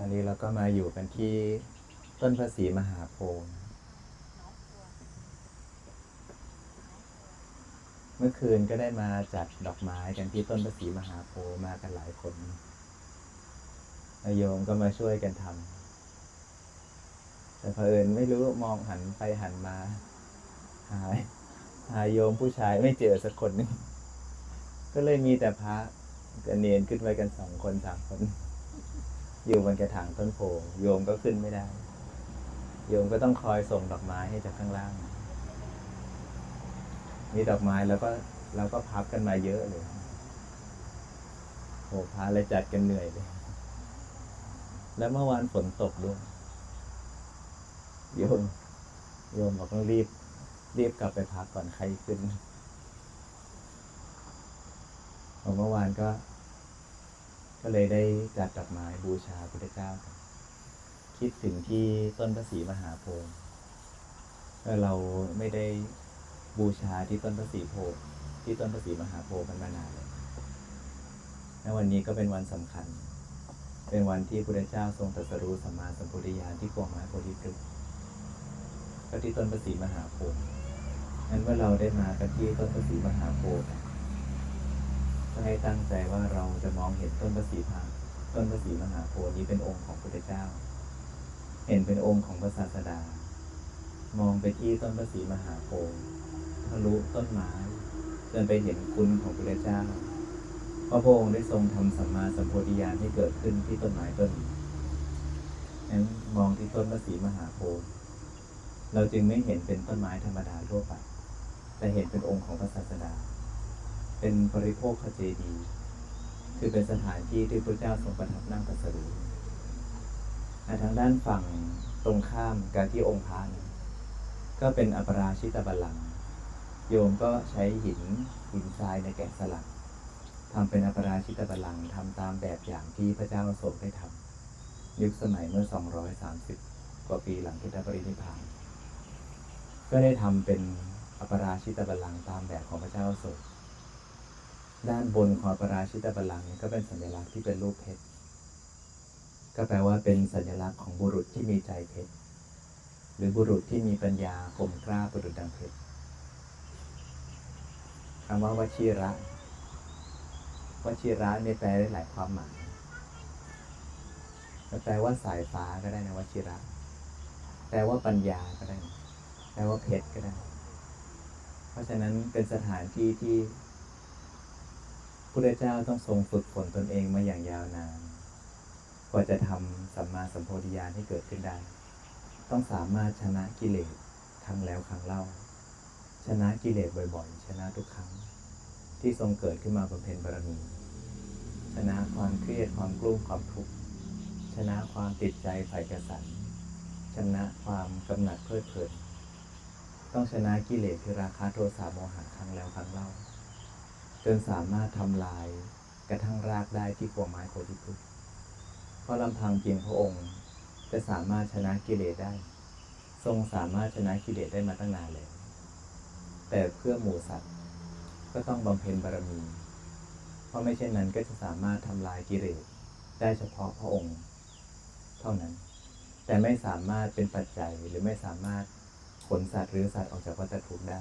ตอนนี้เราก็มาอยู่กันที่ต้นพระศรีมหาโพธิ์เมื่อคืนก็ได้มาจัดดอกไม้กันที่ต้นพระศรีมหาโพธิ์มากันหลายคนโยมก็มาช่วยกันทำแต่เผอิญไม่รู้มองหันไปหันมา หายหายโยมผู้ชายไม่เจอสักคนนึงก็เลยมีแต่พระกับเนียนขึ้นไปกันสองคนสามคน อยู่บนกระถางต้นโพโยมก็ขึ้นไม่ได้ โยมก็ต้องคอยส่งดอกไม้ให้จากข้างล่าง มีดอกไม้แล้วก็เราก็พับกันมาเยอะเลยโหพาเลยจัดกันเหนื่อยเลย แล้วเมื่อวานฝนตกด้วยโยม โยมบอกต้องรีบ รีบกลับไปพักก่อนใครขึ้นของเมื่อวานก็ ก็เลยได้จัดดอกไม้บูชาพระพุทธเจ้ากันคิดถึงที่ต้นพระศรีมหาโพธิ์แล้วเราไม่ได้บูชาที่ต้นพระศรีโพธิ์ที่ต้นพระศรีมหาโพธิ์มันมานานเลยและวันนี้ก็เป็นวันสำคัญ เป็นวันที่พระพุทธเจ้าทรงตรัสรู้สัมมาสัมพุทธญาณที่กวงไม้โพธิพฤกษ์ก็ที่ต้นพระศรีมหาโพธิ์งั้นเมื่อเราได้มากันที่ต้นพระศรีมหาโพธิ์ ให้ตั้งใจว่าเราจะมองเห็นต้นพระศรีพาต้นพระศรีมหาโพธิ์นี้เป็นองค์ของพระพุทธเจ้า เห็นเป็นองค์ของพระศาสดา มองไปที่ต้นพระศรีมหาโพธิ์ทะลุต้นไม้จนไปเห็นคุณของพระพุทธเจ้าเพราะพระองค์ได้ทรงทำสัมมาสัมโพธิญาณให้เกิดขึ้นที่ต้นไม้ต้นนี้นั้นมองที่ต้นพระศรีมหาโพธิ์เราจึงไม่เห็นเป็นต้นไม้ธรรมดาทั่วไปแต่เห็นเป็นองค์ของพระศาสดา เป็นปริโภคเจดีย์คือเป็นสถานที่ที่พระเจ้าทรงประทับนั่งตรัสรู้ในทางด้านฝั่งตรงข้ามกับที่องค์พระนะก็เป็นอัปราชิตบัลลังก์โยมก็ใช้หินหินทรายในแกะสลักทำเป็นอัปราชิตบัลลังก์ทำตามแบบอย่างที่พระเจ้าทรงได้ทำยุคสมัยเมื่อ 230 กว่าปีหลังพุทธปรินิพพานก็ได้ทำเป็นอัปราชิตบัลลังก์ตามแบบของพระเจ้าทรง ด้านบนของปราชิตบัลลังก์ก็เป็นสัญลักษณ์ที่เป็นรูปเพชร ก็แปลว่าเป็นสัญลักษณ์ของบุรุษที่มีใจเพชร หรือบุรุษที่มีปัญญาคมกล้าประดุจดังเพชรคำว่าวชิระวชิระเนี่ยแปลได้หลายความหมายแปลว่าสายฟ้าก็ได้นะวชิระ แปลว่าปัญญาก็ได้ แปลว่าเพชรก็ได้ เพราะฉะนั้นเป็นสถานที่ที่ พุทธเจ้าต้องทรงฝึกฝนตนเองมาอย่างยาวนานกว่าจะทำสัมมาสัมโพธิญาณให้เกิดขึ้นได้ ต้องสามารถชนะกิเลสครั้งแล้วครั้งเล่า ชนะกิเลสบ่อยๆ ชนะทุกครั้ง ที่ทรงเกิดขึ้นมาบำเพ็ญบารมี ชนะความเครียดความกลุ้มความทุกข์ ชนะความติดใจใฝ่กระสันชนะความกำหนัดเพลิดเพลิน ต้องชนะกิเลสคือราคะโทสะโมหะครั้งแล้วครั้งเล่า จนสามารถทำลายกระทั่งรากได้ที่กัวไม้โพธิพฤกษ์เพราะลำพังเพียงพระองค์ จะสามารถชนะกิเลสได้ ทรงสามารถชนะกิเลสได้มาตั้งนานแล้วแต่เพื่อหมู่สัตว์ก็ต้องบำเพ็ญบารมี เพราะไม่เช่นนั้นก็จะสามารถทำลายกิเลสได้เฉพาะพระองค์ เท่านั้น แต่ไม่สามารถเป็นปัจจัยหรือไม่สามารถขนสัตว์หรือสัตว์ออกจากวัฏทุกได้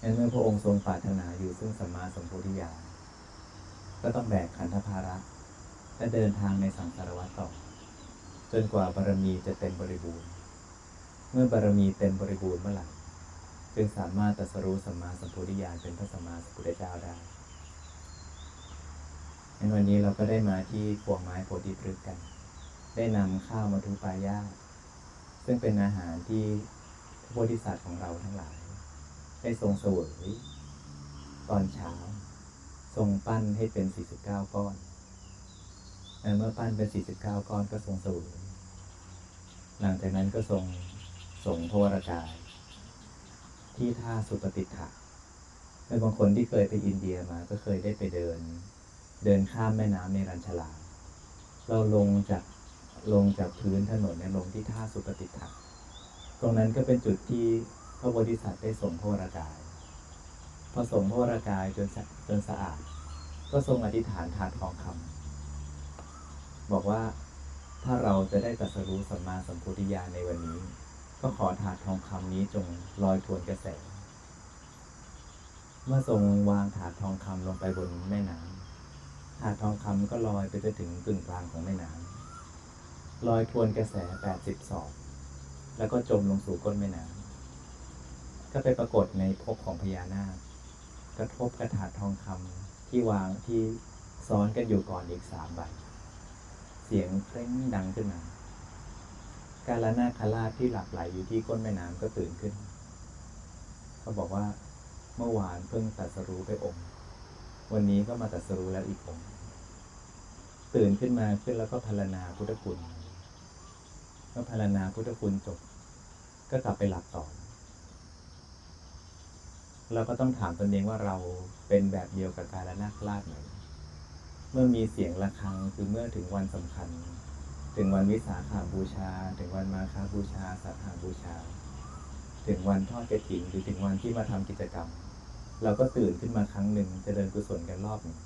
งั้นเมื่อพระองค์ทรงปรารถนาอยู่ซึ่งสัมมาสัมโพธิญาณก็ต้องแบกขันธภาระ และเดินทางในสังสารวัฏต่อ จนกว่าบารมีจะเต็มบริบูรณ์ เมื่อบารมีเต็มบริบูรณ์เมื่อไหร่จึงสามารถตรัสรู้สัมมาสัมโพธิญาณเป็นพระสัมมาสัมพุทธเจ้าได้ในวันนี้เราก็ได้มาที่พวงไม้โพธิพฤกษ์กัน ได้นำข้าวมาทุปายาซึ่งเป็นอาหารที่พระโพธิสัตว์ของเราทั้งหลาย ได้ทรงเสวยตอนเช้า ทรงปั้นให้เป็น 49 ก้อนและเมื่อปั้นเป็น 49 ก้อนก็ทรงเสวยหลังจากนั้นก็ทรงส่งพระวรกาย ที่ท่าสุปฏิฐะในบางคนที่เคยไปอินเดียมาก็เคยได้ไปเดิน เดินข้ามแม่น้ำในรัญชลา เราลงจากลงจากพื้นถนนเนี่ยลงที่ท่าสุปฏิฐะตรงนั้นก็เป็นจุดที่ พระโพธิสัตว์ได้ส่งพระวรากาย พอส่งพระวรากายจนสะจนสะอาด ก็ทรงอธิษฐานถาดทองคำบอกว่าถ้าเราจะได้ตรัสรู้สัมมาสัมโพธิญาณในวันนี้ ก็ขอถาดทองคำนี้จงลอยทวนกระแส เมื่อทรงวางถาดทองคำลงไปบนแม่น้ำถาดทองคำก็ลอยไปจนถึงกึ่งกลางของแม่น้ำลอยทวนกระแสแปดสิบศอกแล้วก็จมลงสู่ก้นแม่น้ำ ก็ไปปรากฏในภพของพญานาคกระทบกระถาทองคำที่วางที่ซ้อนกันอยู่ก่อนอีกสามใบเสียงเคร่งดังขึ้นมา การละนาคราชที่หลับไหลอยู่ที่ก้นแม่น้ำก็ตื่นขึ้น เขาบอกว่าเมื่อวานเพิ่งตรัสรู้ไปองค์ วันนี้ก็มาตรัสรู้แล้วอีกองค์ ตื่นขึ้นมาขึ้นแล้วก็พรรนาพุทธคุณเมื่อพรรนาพุทธคุณจบ ก็กลับไปหลับต่อ เราก็ต้องถามตนเองว่าเราเป็นแบบเดียวกับการละนาคราชไหมเมื่อมีเสียงะระฆังคือเมื่อถึงวันสำคัญ ถึงวันวิสาขาบูชา ถึงวันมาฆบูชาสัทธาบูชา ถึงวันทอดกระถิ่นหรือถึงวันที่มาทำกิจกรรม เราก็ตื่นขึ้นมาครั้งหนึ่งเจริญกุศลกันรอบหนึ่ง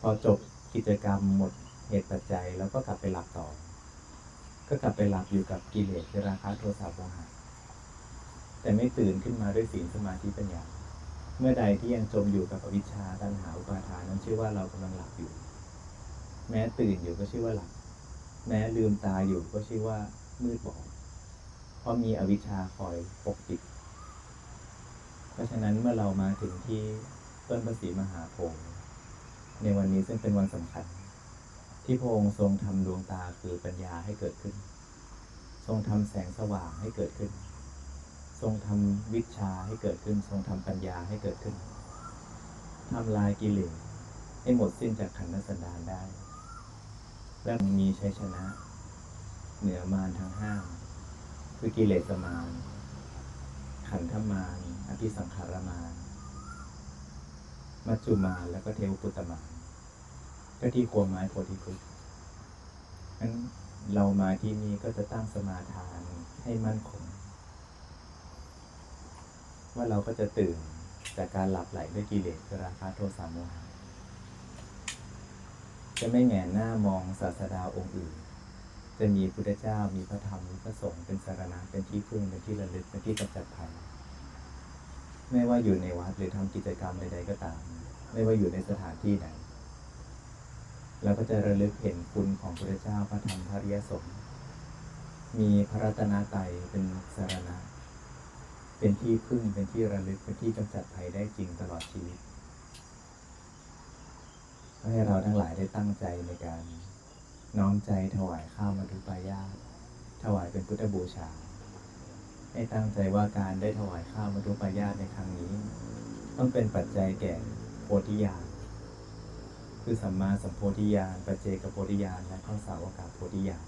พอจบกิจกรรมหมดเหตุปัจจัยแล้วก็กลับไปหลับต่อ ก็กลับไปหลับอยู่กับกิเลสราคะโทสะโมหะ แต่ไม่ตื่นขึ้นมาด้วยศีลสมาธิปัญญา เมื่อใดที่ยังจมอยู่กับอวิชชาตัณหาอุปาทานนั้นชื่อว่าเรากำลังหลับอยู่ แม้ตื่นอยู่ก็ชื่อว่าหลับ แม้ลืมตาอยู่ก็ชื่อว่ามืดบอด เพราะมีอวิชชาคอยปกปิด เพราะฉะนั้นเมื่อเรามาถึงที่ต้นพระศรีมหาโพธิ์ในวันนี้ซึ่งเป็นวันสำคัญ ที่พระองค์ทรงทำดวงตาคือปัญญาให้เกิดขึ้น ทรงทำแสงสว่างให้เกิดขึ้น ทรงทำวิชาให้เกิดขึ้น ทรงทำปัญญาให้เกิดขึ้นทำลายกิเลสให้หมดสิ้นจากขันธสันดานได้ และมีชัยชนะ เหนือมารทั้งห้าคือกิเลสมารขันธมารอภิสังขารมารมัจจุมารแล้วก็เทวปุตตมารก็ที่โคนไม้โพธิพฤกษ์งั้นเรามาที่นี่ก็จะตั้งสมาทานให้มั่นคง ว่าเราก็จะตื่นจากการหลับไหลด้วยกิเลสราคะโทสะโมหะจะไม่แงนหน้ามองศาสดาองค์อื่น จะมีพุทธเจ้ามีพระธรรมมีพระสงฆ์เป็นสารณะเป็นที่พึ่งเป็นที่ระลึกเป็นที่กำจัดภัยไม่ว่าอยู่ในวัดหรือทำกิจกรรมใดๆก็ตาม ไม่ว่าอยู่ในสถานที่ไหนเราก็จะระลึกเห็นคุณของพระเจ้าพระธรรมพระริยสงฆ์มีพระรัตนตรัยเป็นสารณะ เป็นที่พึ่งเป็นที่ระลึกเป็นที่กำจัดภัยได้จริงตลอดชีวิตให้เราทั้งหลายได้ตั้งใจในการน้อมใจถวายข้าวมัทุปายาถวายเป็นพุทธบูชา ให้ตั้งใจว่าการได้ถวายข้าวมัทุปายาในครั้งนี้ ต้องเป็นปัจจัยแก่โพธิญาณคือสัมมาสัมโพธิญาณปัจเจกโพธิญาณและข้อสาวกาโพธิญาณ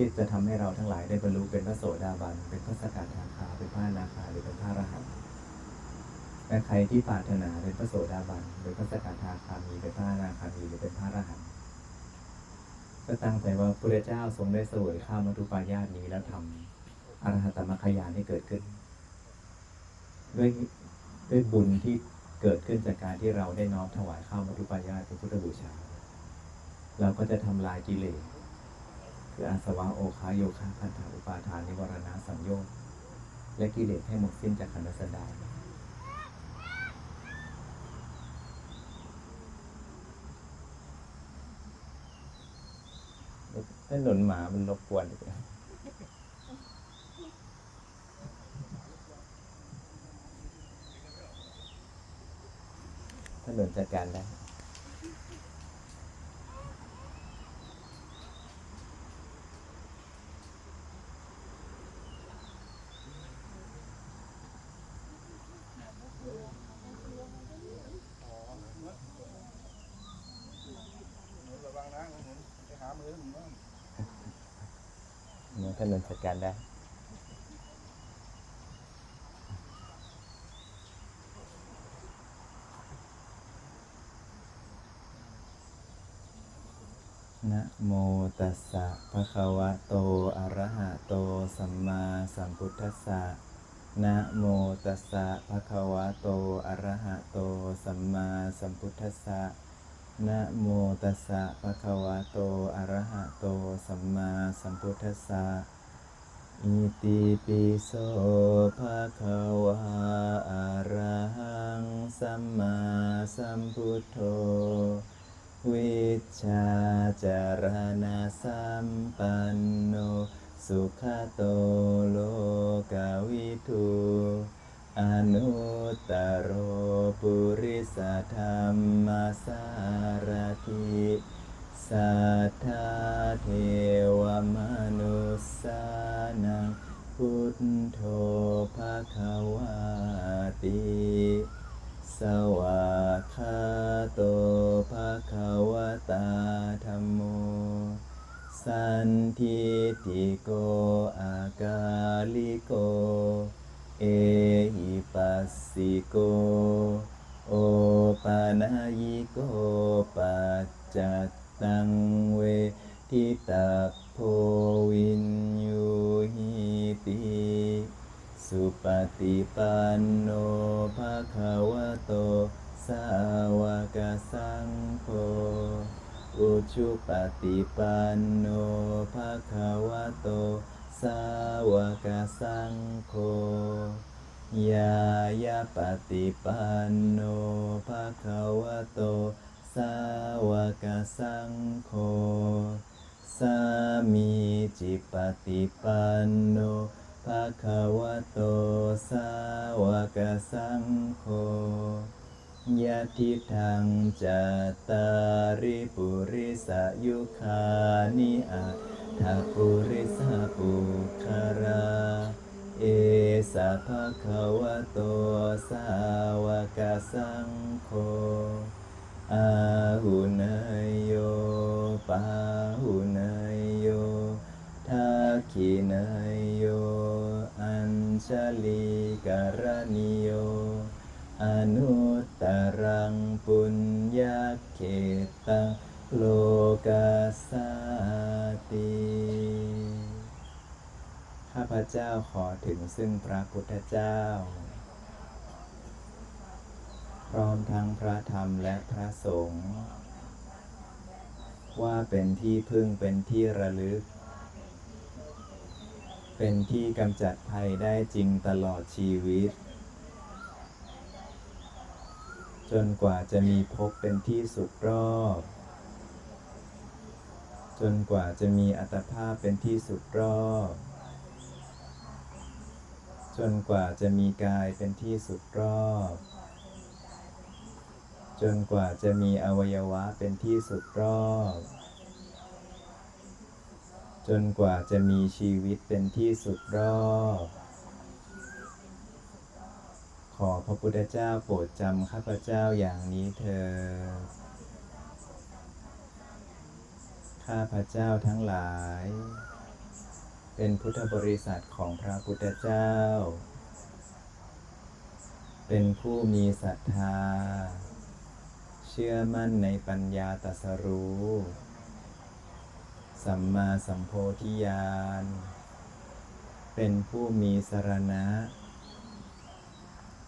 ที่จะทำให้เราทั้งหลายได้บรรลุเป็นพระโสดาบัน เป็นพระสกทาคาเป็นพระนาคาหรือเป็นพระอรหันต์และใครที่ปรารถนาเป็นพระโสดาบันเป็นพระสกทาคามีเป็นพระนาคามีหรือเป็นพระอรหันต์ก็ตั้งใจว่าพระเจ้าทรงได้เสวยข้าวมัทุปายาตนี้แล้วทำอรหัตตมรรคยานให้เกิดขึ้น ด้วยด้วยบุญที่เกิดขึ้นจากการที่เราได้น้อมถวายข้าวมัทุปายาตเป็นพุทธบูชา เราก็จะทำลายกิเลส คืออาสวะโอคาโยคาพันธาอุปาทานนิวรณะสังโยชน์และกิเลสให้หมดสิ้นจากขันธสันดานถนนหมามันรบกวนอีกแล้วถนนจัดการได้ ระวังนะหมุนไปหามือหมุนบ้าง เนี่ยถนนจัดการได้นะโมตัสสะภะคะวะโต อะระหะโต สัมมาสัมพุทธัสสะนะโมตัสสะภะคะวะโต อะระหะโต สัมมาสัมพุทธัสสะนะโมตัสสะภะคะวะโต อะระหะโต สัมมาสัมพุทธัสสะ อิติปิโสภะคะวะอะระหังสัมมาสัมพุทโธ วิชชาจารณะสัมปันโน สุขโตโลกวิทูอนุตตโรปุริสธรรมสารถิ สัทธาเทวมนุสสานังพุทโธภะคะวาติสวากขาโตภะคะวตาธัมโม สันทิติโกอากาลิโก เอหิปัสสิโก โอปานายิโกปัจจ ตังเวทิตาโพวินยูหิติสุปฏิปันโนภะคะวะโต สาวกสังโฆอุชุปฏิปันโนภะคะวะโต สาวกสังโฆยายาปฏิปันโนภะคะวะโตาวกสังโฆ สามีจิปฏิปันโนภะคะวะโต สาวกสังโฆยะทิทังจัตตาริปุริสยุคานิอัตถปุริสปุคาราเอสะภะคะวะโต สาวกสังโฆ อาหุเนยโยปาหุเนยโยทักขิเนยโย อัญชลีการณิโย อนุตตรังปุญญาเขตังโลกัสสาติ ข้าพเจ้าขอถึงซึ่งพระพุทธเจ้า พร้อมทั้งพระธรรมและพระสงฆ์ว่าเป็นที่พึ่งเป็นที่ระลึก เป็นที่กำจัดภัยได้จริงตลอดชีวิต จนกว่าจะมีภพเป็นที่สุดรอบ จนกว่าจะมีอัตภาพเป็นที่สุดรอบ จนกว่าจะมีกายเป็นที่สุดรอบ จนกว่าจะมีอวัยวะเป็นที่สุดรอบ จนกว่าจะมีชีวิตเป็นที่สุดรอบ ขอพระพุทธเจ้าโปรดจำข้าพเจ้าอย่างนี้เถิดข้าพเจ้าทั้งหลาย เป็นพุทธบริษัทของพระพุทธเจ้า เป็นผู้มีศรัทธา ชื่อมั่นในปัญญาตรัสรู้ สัมมาสัมโพธิญาณ เป็นผู้มีสรณะ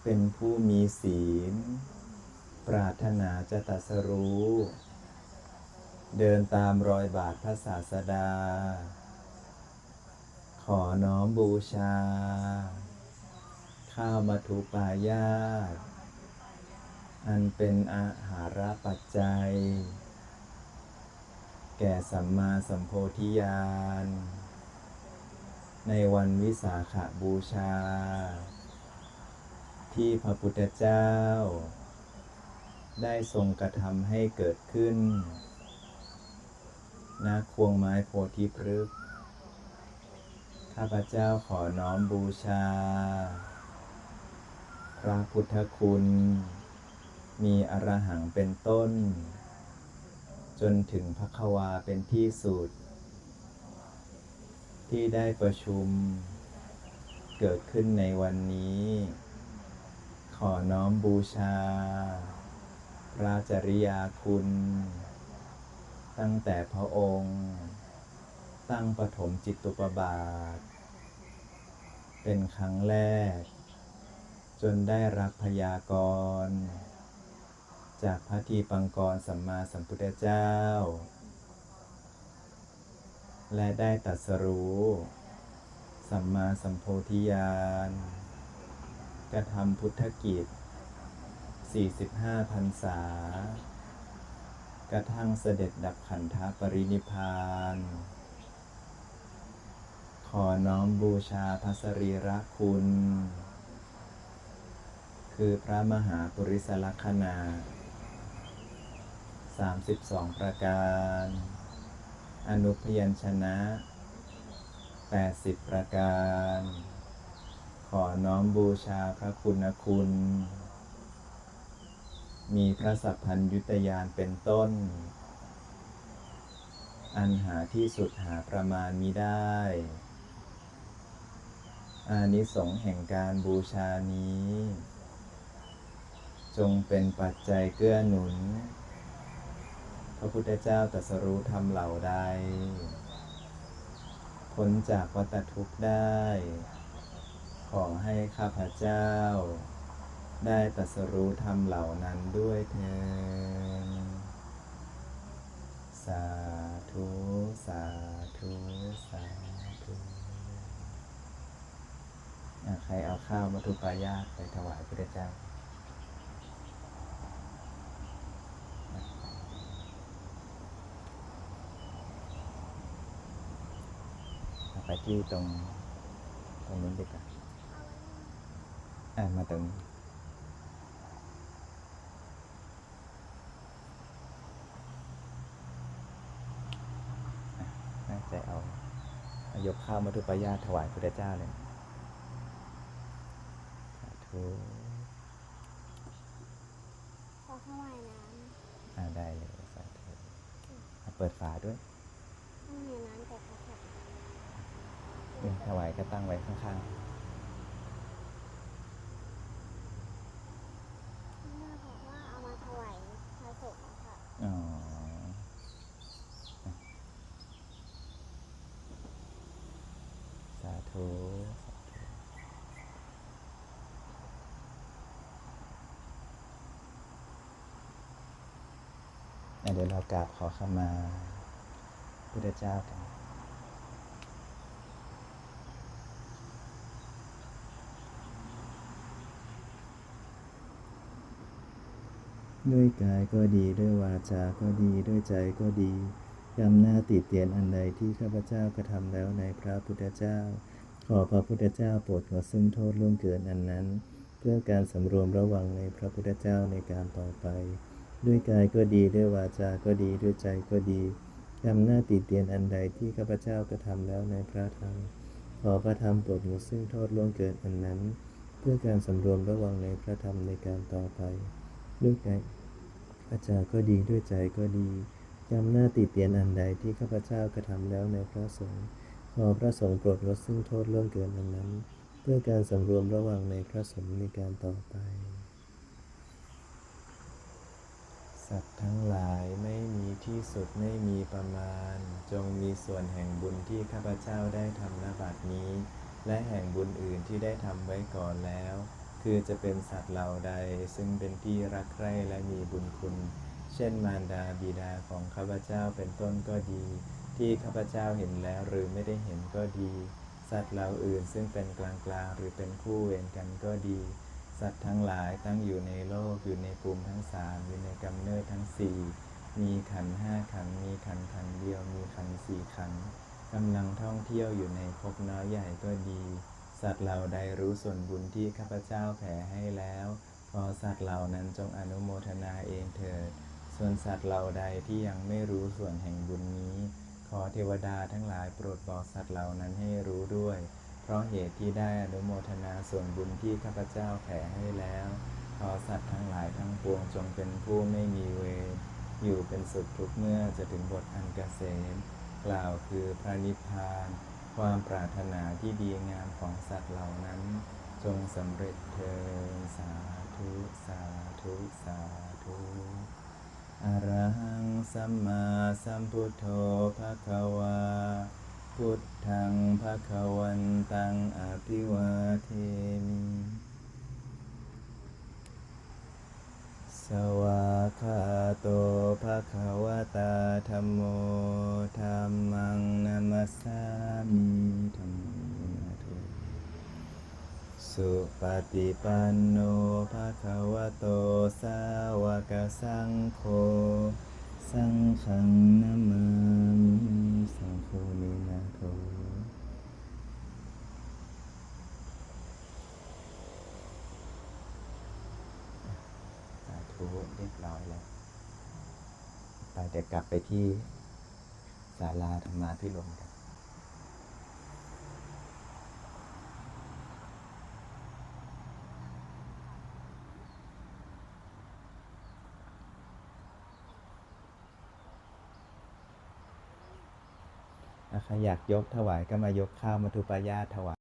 เป็นผู้มีศีล ปรารถนาจะตรัสรู้ เดินตามรอยบาทพระศาสดา ขอน้อมบูชา ข้าวมัทุปายาต อันเป็นอาหารปัจจัย แก่สัมมาสัมโพธิญาณ ในวันวิสาขบูชา ที่พระพุทธเจ้า ได้ทรงกระทำให้เกิดขึ้นณควงไม้โพธิพฤกษ์ข้าพเจ้าขอน้อมบูชา พระพุทธคุณ มีอรหังเป็นต้น จนถึงพระควาเป็นที่สุด ที่ได้ประชุม เกิดขึ้นในวันนี้ ขอน้อมบูชา พระจริยาคุณ ตั้งแต่พระองค์ ตั้งปฐมจิตตุปบาท เป็นครั้งแรก จนได้รับพยากรณ์ จากพระทีปังกรสัมมาสัมพุทธเจ้า และได้ตรัสรู้ สัมมาสัมโพธิญาณกระทำพุทธกิจ 45พรรษา กระทั่งเสด็จดับขันธปรินิพาน ขอน้อมบูชาพระสรีระคุณ คือพระมหาปุริสลักษณะ 32 ประการ อนุพยัญชนะ 80 ประการ ขอน้อมบูชาพระคุณคุณ มีพระสัพพัญยุตยานเป็นต้น อันหาที่สุดหาประมาณมิได้ อานิสงส์แห่งการบูชานี้ จงเป็นปัจจัยเกื้อหนุน พระพุทธเจ้าตรัสรู้ธรรมเหล่าใดพ้นจากวัฏทุกข์ได้ ขอให้ข้าพเจ้า ได้ตรัสรู้ธรรมเหล่านั้นด้วยเถิดสาธุ สาธุ สาธุใครเอาข้าวมาทุปายาตไปถวายพระเจ้า เอาไป ที่ตรงตรงนู้นดีกว่าอะมาตรงนี้อะน่าจะเอาเอายกข้าวมาทุปายาตถวายพระเจ้าเลยสาธุขอถวายน้อ่าได้เลยสาธุอะเปิดฝาด้วยำต้องมีน้ำแต่พระสัตว์ เนี่ยถวายก็ตั้งไว้ข้างแม่บอกว่าเอามาถวายพระสงฆ์อะค่ะๆอ๋ออะสาธุสาธุอะเดี๋ยวเรากราบขอขมาพุทธเจ้ากัน ด้วยกายก็ดีด้วยวาจาก็ดีด้วยใจก็ดีกรรมหน้าติดเตียนอันใดที่ข้าพเจ้ากระทำแล้วในพระพุทธเจ้า ขอพระพุทธเจ้าโปรดงดซึ่งโทษล่วงเกินอันนั้น เพื่อการสำรวมระวังในพระพุทธเจ้าในการต่อไป ด้วยกายก็ดีด้วยวาจาก็ดีด้วยใจก็ดีกรรมหน้าติดเตียนอันใดที่ข้าพเจ้ากระทำแล้วในพระธรรม ขอพระธรรมโปรดงดซึ่งโทษล่วงเกินอันนั้น เพื่อการสำรวมระวังในพระธรรมในการต่อไป ด้วยกายวาจาก็ดีด้วยใจก็ดีจำหน้าติเตียนอันใดที่ข้าพเจ้ากระทำแล้วในพระสงฆ์ขอพระสงฆ์โปรดลดซึ่งโทษล่วงเกินอันนั้น เพื่อการสำรวมระวังในพระสงฆ์ในการต่อไป สัตว์ทั้งหลายไม่มีที่สุดไม่มีประมาณ จงมีส่วนแห่งบุญที่ข้าพเจ้าได้ทำณบัดนี้ และแห่งบุญอื่นที่ได้ทำไว้ก่อนแล้ว คือจะเป็นสัตว์เหล่าใด ซึ่งเป็นที่รักใคร่และมีบุญคุณ เช่นมารดาบิดาของข้าพเจ้าเป็นต้นก็ดี ที่ข้าพเจ้าเห็นแล้วหรือไม่ได้เห็นก็ดี สัตว์เหล่าอื่นซึ่งเป็นกลางๆหรือเป็นคู่เวรกันก็ดี สัตว์ทั้งหลายตั้งอยู่ในโลกอยู่ในภูมิทั้งสามอยู่ในกำเนิดทั้งสี่มีขันห้าขันมีขันขันเดียวมีขันสี่ขันกำลังท่องเที่ยวอยู่ในภพน้อยใหญ่ก็ดี สัตว์เหล่าใดรู้ส่วนบุญที่ข้าพเจ้าแผ่ให้แล้ว ขอสัตว์เหล่านั้นจงอนุโมทนาเองเถิด ส่วนสัตว์เหล่าใดที่ยังไม่รู้ส่วนแห่งบุญนี้ ขอเทวดาทั้งหลายโปรดบอกสัตว์เหล่านั้นให้รู้ด้วย เพราะเหตุที่ได้อนุโมทนาส่วนบุญที่ข้าพเจ้าแผ่ให้แล้ว ขอสัตว์ทั้งหลายทั้งปวงจงเป็นผู้ไม่มีเวรอยู่เป็นสุขทุกเมื่อจะถึงบทอันเกษมกล่าวคือพระนิพพาน ความปรารถนาที่ดีงามของสัตว์เหล่านั้น จงสำเร็จเถิดสาธุ สาธุ สาธุอรหังสัมมาสัมพุทโธภะคะวา พุทธังภะคะวันตังอภิวาเทมิ สวาคาโตภะคะวะตาธัมโมธัมมังนามัสสามิธัมมังนาโถสุปฏิปันโนภะคะวะโตสาวกสังโฆสังฆังนา เดี๋ยวกลับไปที่ศาลาธรรมาพิรมกันถ้าใครอยากยกถวายก็มายกข้าวมาทุปายาถวาย